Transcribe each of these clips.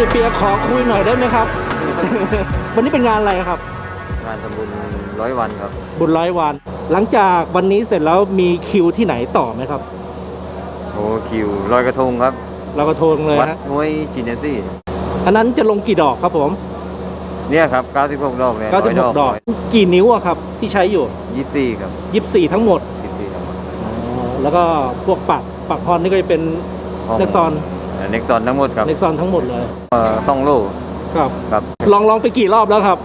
พี่เปียขอคุยหน่อยได้ไหมครับ วันนี้เป็นงานอะไรครับ งานทำบุญร้อยวันครับ บุญร้อยวัน หลังจากวันนี้เสร็จแล้วมีคิวที่ไหนต่อไหมครับโอ้คิวลอยกระทงครับเราก็โทรเลยวัดฮะห้วยชินเนซี่ อันนั้นจะลงกี่ดอกครับผมเนี่ยครับ 96 ดอกเนี่ย96ดอก กี่นิ้วอะครับ ที่ใช้อยู่24 ครับ24ทั้งหมด24ทั้งหมดแล้วก็พวกปักปักฮอนนี่ก็จะเป็นห้งเน็กซอน เน็กซอนทั้งหมดครับเน็กซอนทั้งหมดเลยเอ่อต้องโลครับครับลองลองไปกี่รอบแล้วครับ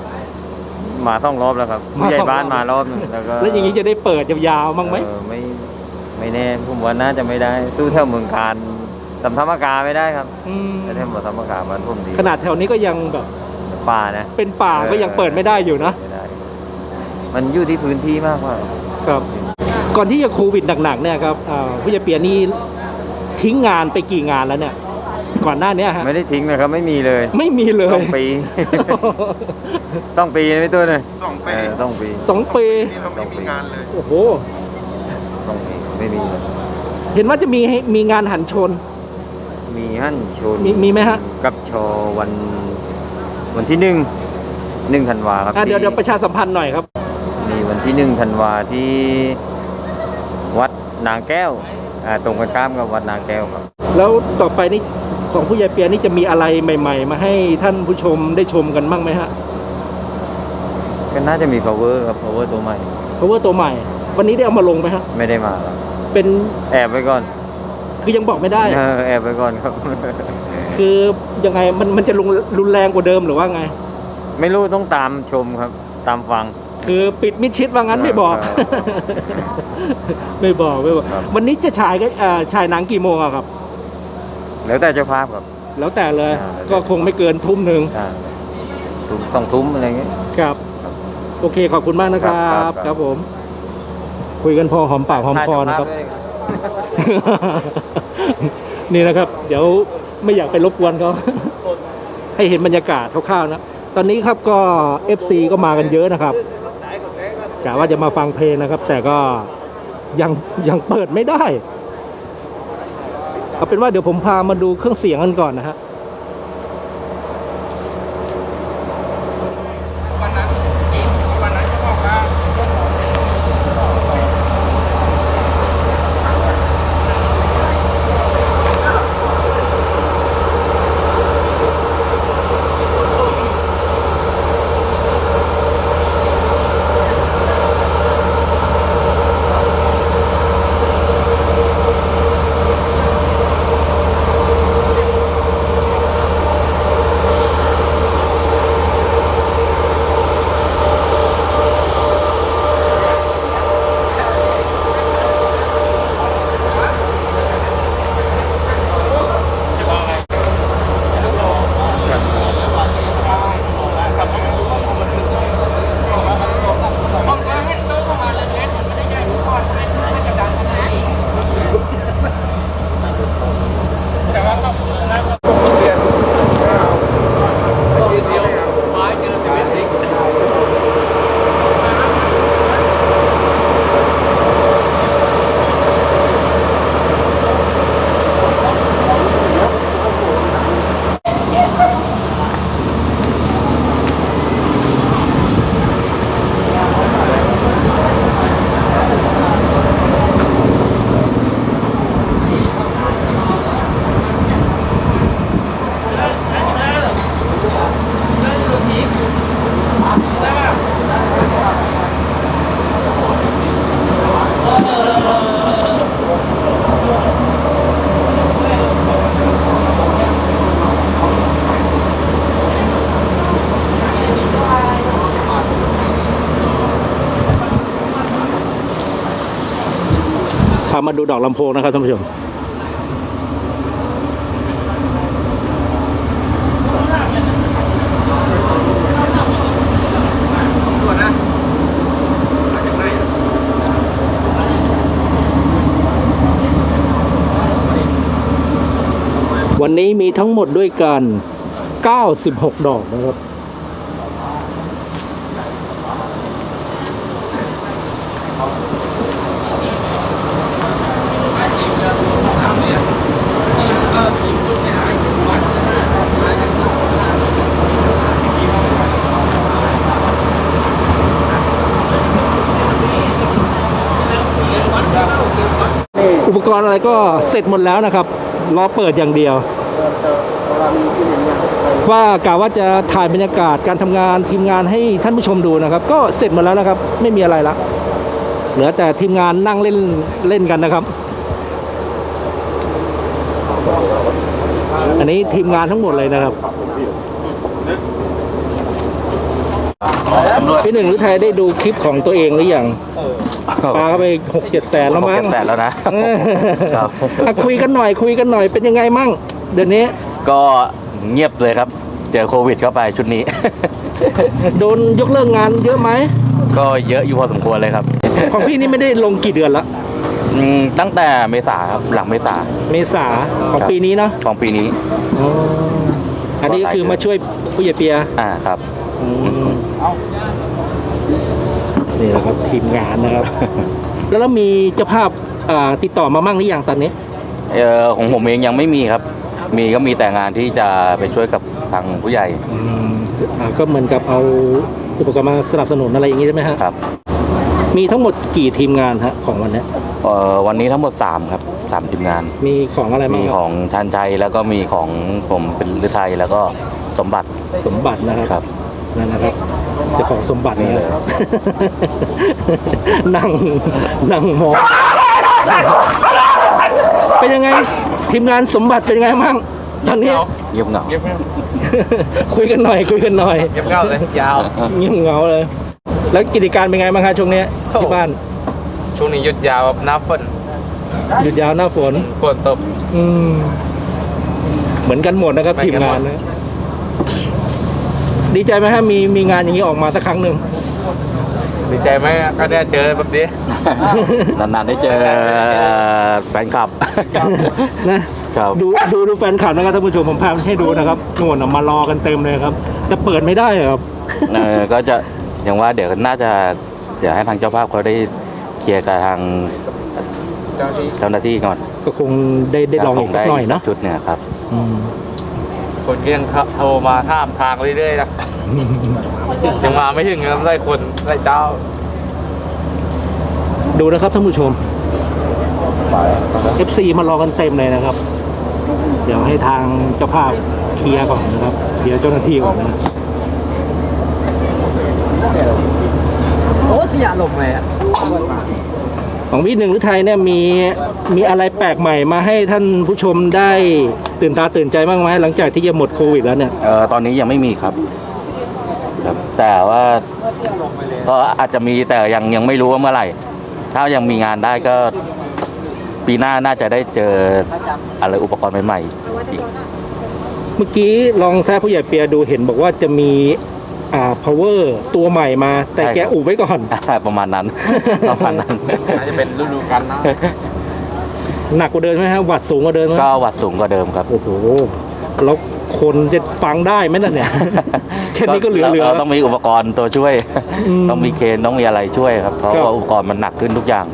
มาต้องรอบแล้วครับมาผู้ใหญ่สองรอบบ้านมารอบหนึงแล้วก็แล้วอย่างนี้จะได้เปิดยาวๆบ้างไหมเออไม่ไม่แน่ผมว่าน่าจะไม่ได้สู้แถวเมืองคานสัมธรรมกาไม่ได้ครับอืมแต่แถวธรรมกามันผมดีขนาดแถวนี้ก็ยังแบบ ป่านะเป็นป่าเออก็ยังเปิดไม่ได้อยู่นะ ไม่ได้มันอยู่ที่พื้นที่มากกว่า ครับ ก่อนที่จะโควิดหนักๆเนี่ยครับอ่าผู้ใหญ่เปียนี่ ทิ้งงานไปกี่งานแล้วเนี่ย ก่อนหน้าเนี้ยฮะไม่ได้ทิ้งเลยครับ ไม่มีเลยไม่มีเลยต้องปี ต้องปีนะพี่ตุ้ยเลยสองปีเออต้องปีสองปีนี่เราไม่มีงานเลยโอ้โห ต้องปีไม่มีเลยเห็นว่าจะมีให้มีงานหันชน มีหั่นชนมีมีไหมฮะ กับชอวัน วันที่หนึ่งหนึ่งธันวาครับอะเดี๋ยวที่ เดี๋ยวประชาสัมพันธ์หน่อยครับ มีวันที่หนึ่งธันวาที่วัดนางแก้ว อ่าตรงกันข้ามกับวัดนางแก้วครับ แล้วต่อไปนี่ของผู้ใหญ่เปียนี่จะมีอะไรใหม่ ๆ มาให้ท่านผู้ชมได้ชมกันบ้างไหมฮะก็น่าจะมี power ครับ power ตัวใหม่ เพราะว่าตัวใหม่ วันนี้ได้เอามาลงไหมฮะไม่ได้มาครับเป็นแอบไว้ก่อนคือยังบอกไม่ได้ เออแอบไว้ก่อนครับ คือยังไงมันมันจะรุนรุนแรงกว่าเดิมหรือว่าไง ไม่รู้ต้องตามชมครับ ตามฟัง คือปิดมิดชิดว่างั้นไม่บอกครับไม่บอกไม่บอก ครับ วันนี้จะฉายก็เอ่อฉายหนังกี่โมงอะครับ แล้วแต่เจ้าภาพครับ แล้วแต่เลย อ่าแล้วแต่ก็คงไม่เกินทุ่มหนึ่งอ่าทุ่มสองทุ่มอะไรเงี้ยครับครับ โอเคขอบคุณมากนะครับ ครับครับ ครับผม คุยกันพอหอมปากหอมคอนะครับ ถ่ายเจ้าภาพด้วยครับ นี่นะครับ เดี๋ยวไม่อยากไปรบกวนเขา ให้เห็นบรรยากาศคร่าวๆนะ ตอนนี้ครับก็ FC ก็มากันเยอะนะครับ กะว่าจะมาฟังเพลงนะครับ แต่ก็ยังยังเปิดไม่ได้ เอาเป็นว่าเดี๋ยวผมพามาดูเครื่องเสียงกันก่อนนะฮะามาดูดอกลำโพงนะครับท่านผู้ชมวันนี้มีทั้งหมดด้วยกัน 96 ดอกนะครับเอุป ไรก็เสร็จหมดแล้วนะครับรอเปิดอย่างเดียว ว่ากะว่าจะถ่ายบรรยากาศการทำงานทีมงานให้ท่านผู้ชมดูนะครับ ก็เสร็จหมดแล้วนะครับ ไม่มีอะไรละเหลือแต่ทีมงานนั่งเล่นเล่นกันนะครับ อันนี้ทีมงานทั้งหมดเลยนะครับ พี่หนึ่งหรือไทยได้ดูคลิปของตัวเองหรือยังปาเข้าไปหกเจ็ดแสนแล้วมั้งหกเจ็ดแสนแล้วนะเออครับอะคุยกันหน่อยคุยกันหน่อยเป็นยังไงมั่ง เดี๋ยวนี้ก็เงียบเลยครับ เจอโควิดเข้าไปชุดนี้ โดนยกเลิกงานเยอะไหม ก็เยอะอยู่พอสมควรเลยครับ ของพี่นี่ไม่ได้ลงกี่เดือนละอืมตั้งแต่เมษาครับหลังเมษา เมษาของครับปีนี้เนาะของปีนี้อ๋ออันนี้ก็คือมาช่วยผู้ใหญ่เปีย อ่าครับ อืมนี่แหละครับทีมงานนะครับ แล้วแล้วมีเจ้าภาพอ่าติดต่อมามั่งหรือยังตอนนี้ เออของผมเองยังไม่มีครับ มีก็มีแต่งานที่จะไปช่วยกับทางผู้ใหญ่อืมอ่าก็เหมือนกับเอาอุปกรณ์มาสนับสนุนอะไรอย่างนี้ใช่ไหมฮะครับ มีทั้งหมดกี่ทีมงานฮะของวันเนี้ยเออวันนี้ทั้งหมดสามครับสามทีมงาน มีของอะไรบ้างมีครับของชันชัยแล้วก็มีของผมเป็นฤทัยแล้วก็สมบัติสมบัตินะครับ ครับ นั่นนะครับเจ้าของสมบัตินี่เลยนะครับนั่งนั่งมองเป็นยังไงทีมงานสมบัติเป็นยังไงมั่งตอนนี้เงียบเหงาเงียบเงียบคุยกันหน่อย คุยกันหน่อยเงียบเงาเลยยาวเงียบเหงาเลย แล้วกิจการเป็นไงบ้างคะช่วงนี้ที่บ้าน ช่วงนี้หยุดยาวครับน้ำฝนหยุดยาวหน้าฝนฝนตกอืมเหมือนกันหมดนะครับเหมืทีอนมกันหมงาดนนะ ดีใจไหมฮะมีมีงานอย่างนี้ออกมาสักครั้งหนึ่งดีใจไหมก็ได้เจอแบบนี้นานๆได้เจอแฟนคลับนะครับดูดูดูแฟนคลับนะครับท่านผู้ชมผมพาให้ดูนะครับนู่นน่ะมารอกันเต็มเลยครับ แต่เปิดไม่ได้ครับเออก็จะอย่างว่าเดี๋ยวน่าจะเดี๋ยวให้ทางเจ้าภาพเขาได้เคลียร์กับทางเจ้าที่เจ้าหน้าที่ก่อนก็คงได้ได้ลองอีกสักหน่อยเนาะชุดเนี่ยครับอืม คนก็ยังโทรมาถามทางเรื่อยๆนะยังมาไม่ถึงครับไล่คนไล่เจ้า ดูนะครับท่านผู้ชม FC มารอกันเต็มเลยนะครับ เดี๋ยวให้ทางเจ้าภาพเคลียร์ก่อนนะครับเคลียร์เจ้าหน้าที่ก่อนนะโอ้เสียลมเลยอะ ของพี่หนึ่งหรือไทยเนี่ยมีมีอะไรแปลกใหม่มาให้ท่านผู้ชมได้ตื่นตาตื่นใจบ้างไหมหลังจากที่จะหมดโควิดแล้วเนี่ยเออตอนนี้ยังไม่มีครับครับแต่ว่าก็อาจจะมีแต่ยังยังไม่รู้ว่าเมื่อไหร่ ถ้ายังมีงานได้ก็ปีหน้าน่าจะได้เจออะไรอุปกรณ์ใหม่ๆอีก เมื่อกี้ลองแซ่ผู้ใหญ่เปียดูเห็นบอกว่าจะมี อ่า power ตัวใหม่มา แต่ใช่แกครับอุบไว้ก่อน ประมาณนั้น ประมาณนั้นอาจจะเป็นฤดูกันนะหนักกว่าเดิมไหมฮะวัดสูงกว่าเดิมไหมก็วัดสูงกว่าเดิมครับโอ้โหแล้วคนจะฟังได้ไหมล่ะเนี่ย แค่นี้ก็เหลือเหลือราต้องมีอุปกรณ์ตัวช่วย อืมต้องมีเคนต้องมีอะไรช่วยครับ เพราะครับ ว่าอุปกรณ์มันหนักขึ้นทุกอย่าง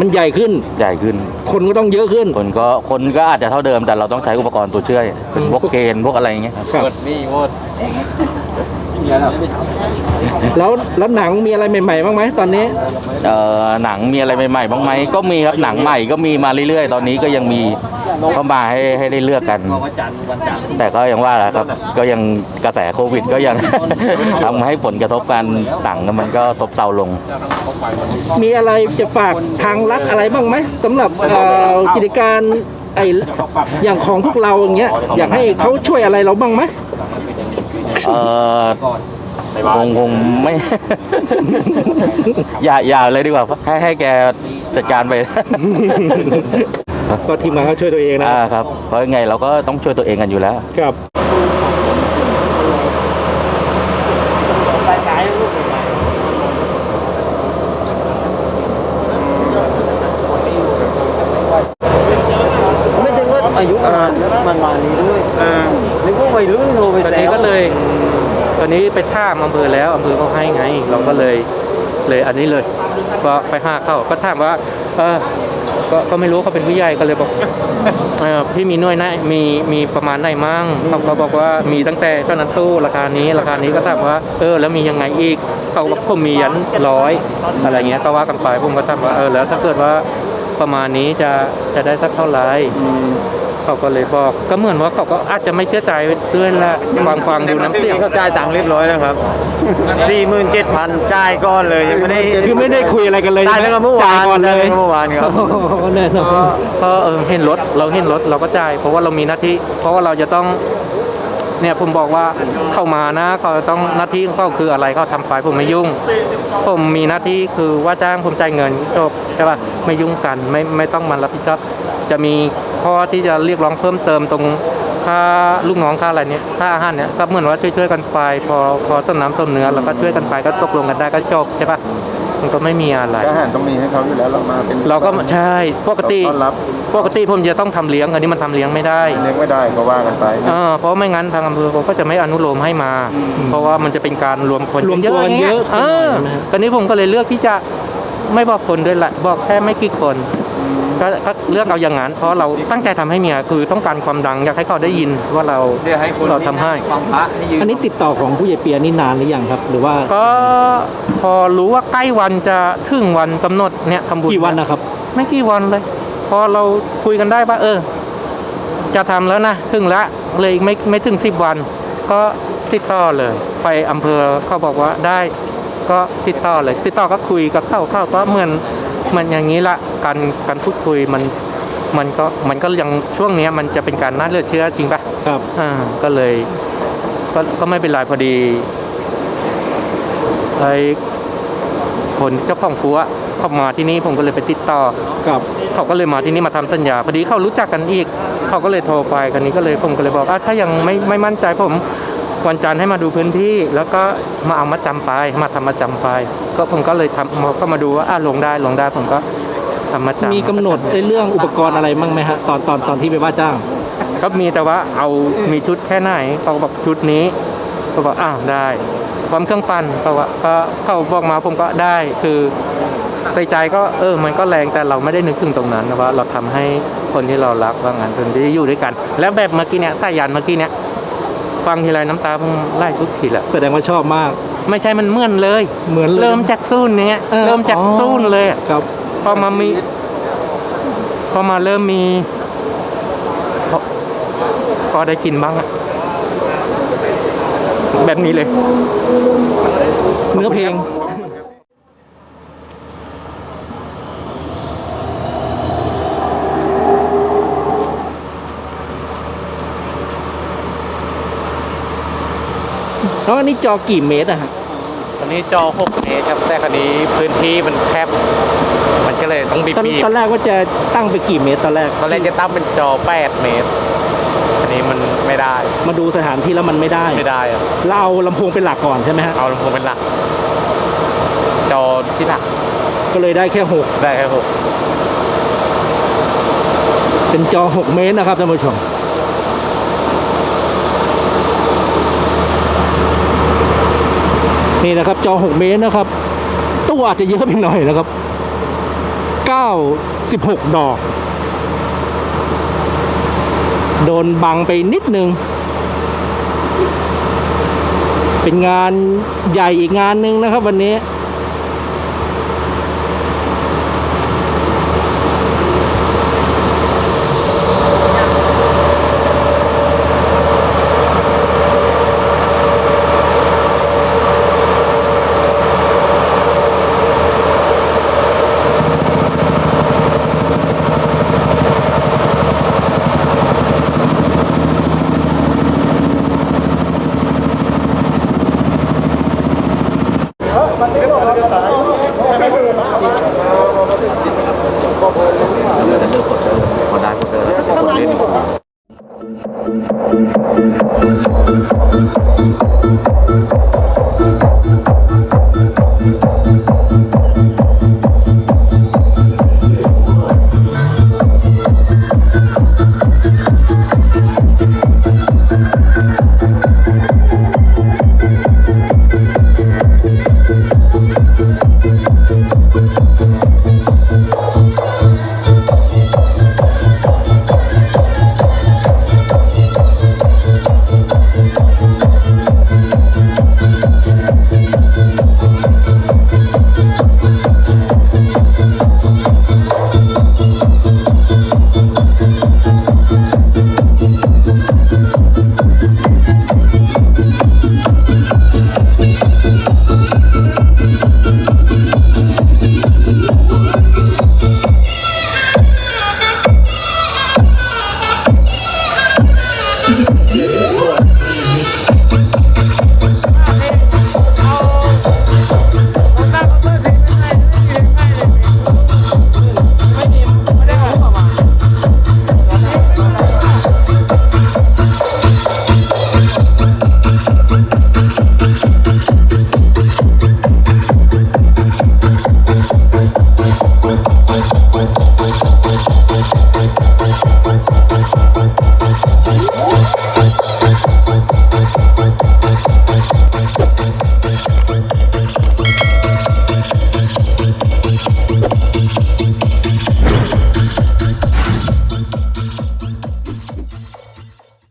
มันใหญ่ขึ้น ใหญ่ขึ้น คนก็ต้องเยอะขึ้น คนก็คนก็อาจจะเท่าเดิมแต่เราต้องใช้อุปกรณ์ตัวช่วยเป็นพวกเคนพวกอะไรอย่างเงี้ยครับครับหมดหนี่หมดแล้วแล้วหนังมีอะไรใหม่ๆบ้างไหมตอนนี้ เอ่อหนังมีอะไรใหม่ๆบ้างไหมก็มีครับหนังใหม่ก็มีมาเรื่อยๆ ตอนนี้ก็ยังมี เข้ามาให้ให้ได้เลือกกัน แต่ก็ยังว่าแหละครับ ก็ยังกระแสโควิด ก็ยัง ทำให้ผลกระทบการหนังมันก็ซบเซาลง มีอะไรจะฝากทางรัฐอะไรบ้างไหมสำหรับเอ่อกิจการไออย่างของพวกเราอย่างเงี้ยอยากให้เขาช่วยอะไรเราบ้างไหม เออคงคงไม่ อย่าอย่าเลยดีกว่า ให้ให้แกจัดการไป ก็ทีมงานเขาช่วยตัวเองนะอ่าครับเพราะยังไงเราก็ต้องช่วยตัวเองกันอยู่แล้ว ครับไม่ถึงว่าอายุมันมันมานี้ด้วยนึกว่าวัยรุ่นโทรไปตอนแซนี้วก็เลยตอนนี้ไปท่ามอำเภอแล้วอำเภอเขาให้ไง เราก็เลยเลยอันนี้เลย ก็ไปห้าเข้าก็ถามว่า เออ ก็ก็ไม่รู้เขาเป็นผู้ใหญ่ก็เลยบอกพี่มีหน่วยไหนมีมีประมาณไหนมั่งเขาก็บอกว่ามีตั้งแต่เท่านั้นตู้ราคานี้ราคานี้ก็ถามว่าเออแล้วมียังไงอีกเขาบอกผมมียันร้อยอะไรเงี้ยก็ว่ากันไปผมก็ถามว่าเออแล้วถ้าเกิดว่าประมาณนี้จะจะได้สักเท่าไหร่ เขาก็เลยบอก ก็เหมือนว่าเขาก็อาจจะไม่เชื่อใจด้วยแหละฟังฟังดูน้ำเสียงเขาจ่ายตังค์เรียบร้อยแล้วครับสี่หมื่นเจ็ดพันจ่ายก้อนเลยยังไม่ได้คือไม่ได้คุยอะไรกันเลยจ่ายตั้งแต่เมื่อวานจ่ยก่อนเลยจ่ายตั้งแต่เมื่อวานครับโอ้โหแน่นอนก็ก็เออเห็นรถเราเห็นรถเราก็จ่ายเพราะว่าเรามีหน้าที่ เพราะว่าเราจะต้องเนี่ยผมบอกว่าเข้ามานะเขาต้องหน้าที่ของเขาคืออะไรเขาทำไปผมไม่ยุ่ง ผมมีหน้าที่คือว่าจ้างผมจ่ายเงินจบใช่ป่ะไม่ยุ่งกันไม่ไม่ต้องมารับผิดชอบ จะมีข้อที่จะเรียกร้องเพิ่มเติมตรงค่าลูกน้องค่าอะไรเนี่ยค่าอาหารเนี่ยก็เหมือนว่าช่วยๆกันไปพอพอต้นน้ำต้นเนื้อเราก็ช่วยกันไปก็ตกลงกันได้ก็จบใช่ป่ะมันก็ไม่มีอะไรอาหารต้องมีให้เขาอยู่แล้วเรามาเป็นเราก็ใช่ปกติต้อนรับปกติผมจะต้องทำเลี้ยงอันนี้มันทำเลี้ยงไม่ได้เลี้ยงไม่ได้ก็ว่ากันไปเออเพราะไม่งั้นทางอำเภอเขาก็จะไม่อนุโลมให้มา เพราะว่ามันจะเป็นการรวมคนรวมตัวกันๆางเยงี้อะเออใช่ไหมฮะตอนนี้ผมก็เลยเลือกที่จะไม่บอกคนด้วยละบอกแค่ไม่กี่คน ก็ก็เลือกเอาอย่างนั้นเพราะเราตั้งใจทำให้เมียคือต้องการความดังอยากให้เขาได้ยินว่าเราเดี๋ยวให้คนเราทำให้ ฟังพระให้ยืนอันนี้ติดต่อของผู้ใหญ่เปียนี่นานหรือยังครับ หรือว่าก็พอรู้ว่าใกล้วันจะถึงวันกำหนดเนี่ยทำบุญกี่วันนะครับ ไม่กี่วันเลย พอเราคุยกันได้ว่าเออ จะทำแล้วนะถึงละเลยอีกไม่ไม่ถึงสิบวัน ก็ติดต่อเลย ไปอำเภอเขาบอกว่าได้ ก็ติดต่อเลย ติดต่อก็คุยกับเขาเขาก็เหมือนเห มือนอย่างนี้ละการการพูดคุยมันมันก็มันก็ยังช่วงเนี้ย มันจะเป็นการน่าเลือดเชื่อจริงปะครับ อ่า ก็เลย ก็ก็ไม่เป็นไรพอดีไอ้คนเจ้าของครัวเขามาที่นี่ผมก็เลยไปติดต่อ ครับ เขาก็เลยมาที่นี่มาทำสัญญา พอดีเขารู้จักกันอีก เขาก็เลยโทรไปกันนี้ก็เลยผมก็เลยบอกอะถ้ายังไม่ไม่มั่นใจผม วันจันทร์ให้มาดูพื้นที่ แล้วก็มาเอามาจำไป มาทำมาจำไป ก็ผมก็เลยทำก็มาดูว่าอะลงได้ลงได้ผมก็ทำมาจำมีกำหนดในเรื่องอุปกรณ์อะไรบ้างไหมฮะตอนตอนตอนที่ไปว่าจ้างก็มีแต่ว่าเอามีชุดแค่ไหนเขาบอกชุดนี้เขาบอกอ้าวได้ความเครื่องปั่นเขาว่าก็เขาบอกมาผมก็ได้คือในใจก็เออ มันก็แรงแต่เราไม่ได้นึกถึงตรงนั้นนะว่า เราทำให้คนที่เรารักว่างั้นคนที่อยู่ด้วยกัน แล้วแบบเมื่อกี้เนี่ยสายันเมื่อกี้เนี่ย ฟังทีไรน้ำตาผมไล่ทุกทีแหละแสดงว่าชอบมาก ไม่ใช่มันเหมือนเลย เหมือนเลยเริ่มจากซูนเนี้ยออเริ่มจากซูนเลยอะครับ พอมามีพอมาเริ่มมีพอพอได้กินบ้างอะแบบนี้เลย เนื้อเพลง แล้วอันนี้จอกี่เมตรอะฮะอันนี้จอ6เมตรครับแต่คันนี้พื้นที่มันแคบ มันก็เลยต้องบีบตอนบีบตอนแรกว่าจะตั้งไปกี่เมตรตอนแรก ตอนแรกจะตั้งเป็นจอ 8 เมตรอันนี้มันไม่ได้ มาดูสถานที่แล้วมันไม่ได้ ไม่ได้อะเราเอาลำโพงเป็นหลักก่อนใช่ไหมฮะ เอาลำโพงเป็นหลัก จอที่หนัก ก็เลยได้แค่หกได้แค่หกเป็นจอหกเมตรนะครับท่านผู้ชม นี่นะครับจอ 6 เมตรนะครับตู้อาจจะเยอะไปหน่อยนะครับ 96 ดอก โดนบังไปนิดนึง เป็นงานใหญ่อีกงานหนึ่งนะครับวันนี้